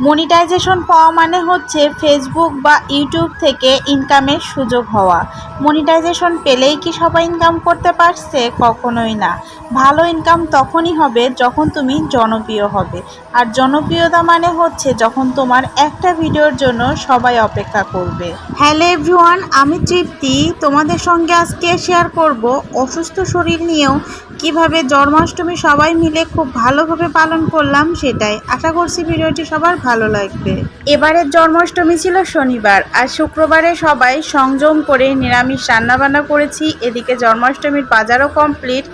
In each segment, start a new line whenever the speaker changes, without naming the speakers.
Monetization পাওয়া মানে হচ্ছে ফেসবুক বা ইউটিউব থেকে ইনকামের সুযোগ হওয়া। মনিটাইজেশন পেলেই কি সবাই ইনকাম করতে পারছে? কখনোই না। ভালো ইনকাম তখনই হবে যখন তুমি জনপ্রিয় হবে। আর জনপ্রিয়তা মানে হচ্ছে যখন তোমার একটা ভিডিওর জন্য সবাই অপেক্ষা করবে। হ্যালো এভরিওয়ান, আমি তৃপ্তি। তোমাদের সঙ্গে আজকে শেয়ার করব অসুস্থ শরীর নিয়েও কীভাবে জন্মাষ্টমী সবাই মিলে খুব ভালোভাবে পালন করলাম সেটাই। আশা করছি ভিডিওটি সবার ভালো লাগবে। এবারের জন্মাষ্টমী ছিল শনিবার, আর শুক্রবারে সবাই সংযম করে নিরামিষ রান্নাবান্না করেছি। এদিকে জন্মাষ্টমীর বাজারও কমপ্লিট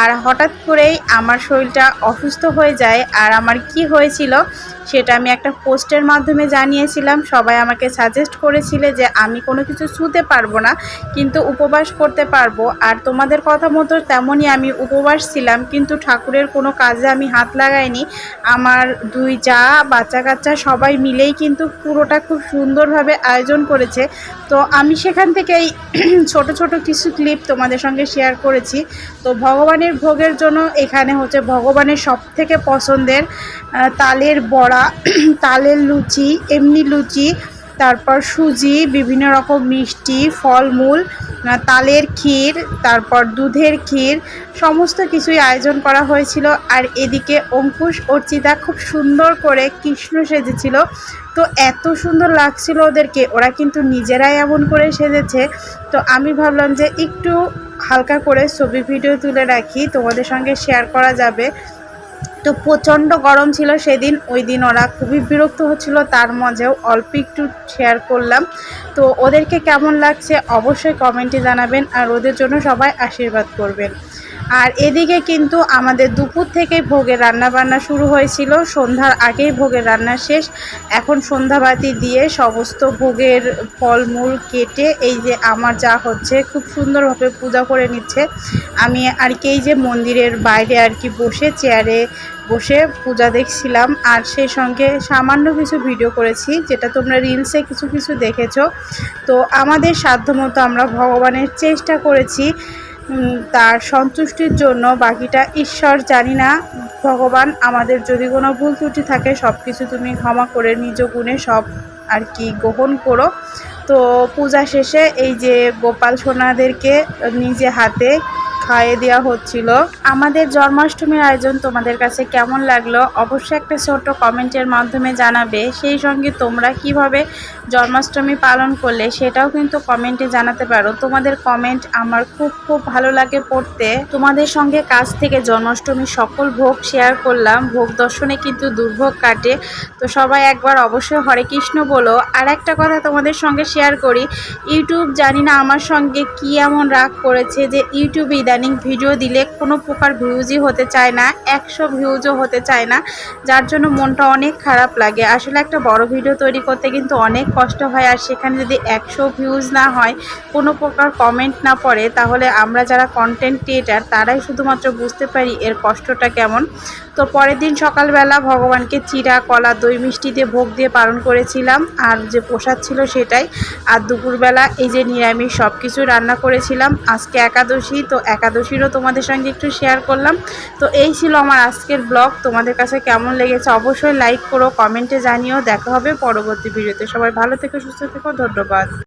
আর হঠাৎ করেই আমার শরীরটা অসুস্থ হয়ে যায়। আর আমার কি হয়েছিল সেটা আমি একটা পোস্টের মাধ্যমে জানিয়েছিলাম। সবাই আমাকে সাজেস্ট করেছিলে যে আমি কোনো কিছু ছুতে পারব না, কিন্তু উপবাস করতে পারব। আর তোমাদের কথা মতো তেমনই আমি উপবাস ছিলাম, কিন্তু ঠাকুরের কোনো কাজে আমি হাত লাগাইনি। আমার দুই যা বাচ্চা কাচ্চা সবাই মিলেই কিন্তু পুরোটা খুব সুন্দরভাবে আয়োজন করেছে। তো আমি সেখান থেকে এই ছোটো ছোটো কিছু ক্লিপ তোমাদের সঙ্গে শেয়ার করেছি। তো ভগবানের ভোগের জন্য এখানে হচ্ছে ভগবানের সব থেকে পছন্দের তালের বড়া, তালের লুচি, এমনি লুচি তারপর সুজি, বিভিন্ন রকম মিষ্টি, ফলমূল তালের ক্ষীর, তারপর দুধের ক্ষীর, সমস্ত কিছুই আয়োজন করা হয়েছিল। আর এদিকে অঙ্কুশ অর্চিতা খুব সুন্দর করে কৃষ্ণ সেজেছিল। তো এত সুন্দর লাগছিল ওদেরকে, ওরা কিন্তু নিজেরাই এমন করে সেজেছে। তো আমি ভাবলাম যে একটু হালকা করে ছবি, ভিডিও তুলে রাখি, তোমাদের সঙ্গে শেয়ার করা যাবে। তো প্রচণ্ড গরম ছিল সেদিন, ওই দিন ওরা খুবই বিরক্ত হচ্ছিল, তার মাঝেও অল্প একটু শেয়ার করলাম। তো ওদেরকে কেমন লাগছে অবশ্যই কমেন্টে জানাবেন, আর ওদের জন্য সবাই আশীর্বাদ করবেন। আর এদিকে কিন্তু আমাদের দুপুর থেকে ভোগের রান্না বান্না শুরু হয়েছিল। সন্ধ্যার আগেই ভোগের রান্না শেষ। এখন সন্ধ্যাবাতি দিয়ে সমস্ত ভোগের ফলমূল কেটে এই যে আমার যা হচ্ছে, খুব সুন্দরভাবে পূজা করে নিচ্ছে। আমি আর কি এই যে মন্দিরের বাইরে আর কি বসে চেয়ারে বসে পূজা দেখছিলাম। আর সেই সঙ্গে সামান্য কিছু ভিডিও করেছি, যেটা তোমরা রিলসে কিছু কিছু দেখেছ। তো আমাদের সাধ্যমতো আমরা ভগবানের চেষ্টা করেছি। তার সন্তুষ্টির জন্য বাকিটা ঈশ্বর জানি না। ভগবান, আমাদের যদি কোনো ভুল ত্রুটি থাকে সব কিছু তুমি ক্ষমা করে নিজ গুণে সব আর কি গ্রহণ করো। তো পূজা শেষে এই যে গোপাল সোনাদেরকে নিজে হাতে খাইয়ে দেওয়া হচ্ছিল। আমাদের জন্মাষ্টমীর আয়োজন তোমাদের কাছে কেমন লাগল অবশ্যই একটা ছোট্ট কমেন্টের মাধ্যমে জানাবে। সেই সঙ্গে তোমরা কীভাবে জন্মাষ্টমী পালন করলে সেটাও কিন্তু কমেন্টে জানাতে পারো। তোমাদের কমেন্ট আমার খুব খুব ভালো লাগে পড়তে। তোমাদের সঙ্গে কাছ থেকে জন্মাষ্টমীর সকল ভোগ শেয়ার করলাম। ভোগ দর্শনে কিন্তু দুর্ভোগ কাটে। তো সবাই একবার অবশ্যই হরে কৃষ্ণ বলো। আর একটা কথা তোমাদের সঙ্গে শেয়ার করি। ইউটিউব জানি না আমার সঙ্গে কি এমন রাগ করেছে যে ইউটিউবে ইদানিং ভিডিও দিলে কোনো প্রকার ভিউজই হতে চায় না, একশো ভিউজও হতে চায় না, যার জন্য মনটা অনেক খারাপ লাগে। আসলে একটা বড় ভিডিও তৈরি করতে কিন্তু অনেক কষ্ট হয়, আর সেখানে যদি একশো ভিউজ না হয়, কোনো প্রকার কমেন্ট না পড়ে, তাহলে আমরা যারা কন্টেন্ট ক্রিয়েটার তারাই শুধুমাত্র বুঝতে পারি এর কষ্টটা কেমন। তো পরের দিন সকালবেলা ভগবানকে চিরা কলা, দই, মিষ্টি দিয়ে ভোগ দিয়ে পালন করেছিলাম, আর যে প্রসাদ ছিল সেটাই। আর দুপুরবেলা এই যে নিরামিষ সব কিছু রান্না করেছিলাম, আজকে একাদশী, তো একাদশীরও তোমাদের সঙ্গে একটু শেয়ার করলাম। তো এই ছিল আমার আজকের ব্লগ তোমাদের কাছে কেমন লেগেছে অবশ্যই লাইক করো কমেন্টে জানিও। দেখা হবে পরবর্তী ভিডিওতে সবাই ভালো থেকে, সুস্থ থেকো। ধন্যবাদ।